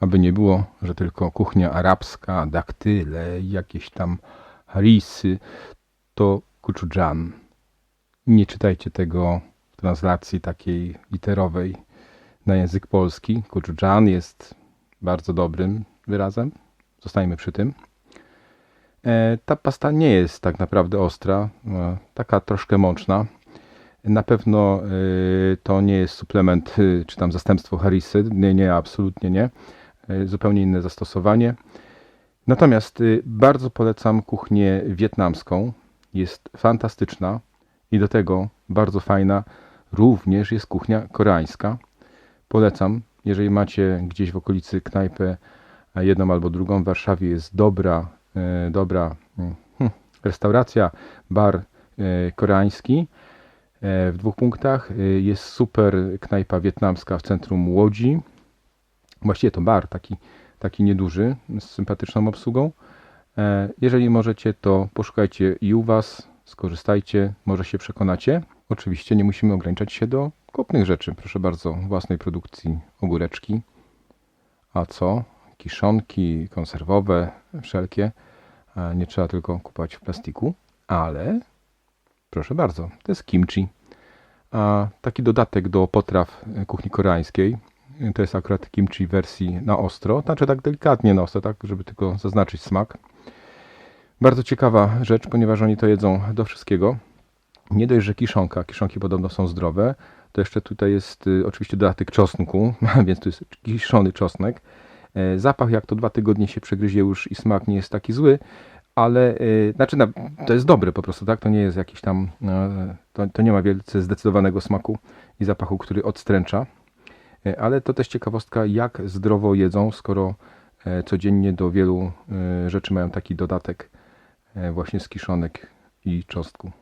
aby nie było, że tylko kuchnia arabska, daktyle, jakieś tam harisy, to kuchudżan. Nie czytajcie tego w translacji takiej literowej na język polski. Kuchudżan jest bardzo dobrym wyrazem. Zostańmy przy tym. E, Ta pasta nie jest tak naprawdę ostra, e, taka troszkę mączna. Na pewno y, to nie jest suplement czy tam zastępstwo Harrisy. Nie, nie, absolutnie nie. Y, Zupełnie inne zastosowanie. Natomiast y, bardzo polecam kuchnię wietnamską. Jest fantastyczna i do tego bardzo fajna również jest kuchnia koreańska. Polecam, jeżeli macie gdzieś w okolicy knajpę jedną albo drugą. W Warszawie jest dobra, y, dobra y, hm, restauracja, bar y, koreański e, w dwóch punktach. Y, Jest super knajpa wietnamska w centrum Łodzi. Właściwie to bar, taki, taki nieduży, z sympatyczną obsługą. E, Jeżeli możecie, to poszukajcie i u Was, skorzystajcie, może się przekonacie. Oczywiście nie musimy ograniczać się do kupnych rzeczy. Proszę bardzo, własnej produkcji ogóreczki. A co? Kiszonki konserwowe, wszelkie. E, Nie trzeba tylko kupować w plastiku, ale Proszę bardzo, to jest kimchi. A taki dodatek do potraw kuchni koreańskiej. To jest akurat kimchi wersji na ostro, znaczy tak delikatnie na ostro, tak żeby tylko zaznaczyć smak. Bardzo ciekawa rzecz, ponieważ oni to jedzą do wszystkiego. Nie dość, że kiszonka, kiszonki podobno są zdrowe, to jeszcze tutaj jest y, oczywiście dodatek czosnku, więc tu jest kiszony czosnek. E, Zapach jak to dwa tygodnie się przegryzie już i smak nie jest taki zły, ale y, znaczy na, to jest dobre po prostu, tak? To nie jest jakiś tam, e, to, to nie ma wielce zdecydowanego smaku i zapachu, który odstręcza. E, Ale to też ciekawostka, jak zdrowo jedzą, skoro e, codziennie do wielu e, rzeczy mają taki dodatek właśnie z kiszonek i czosnku.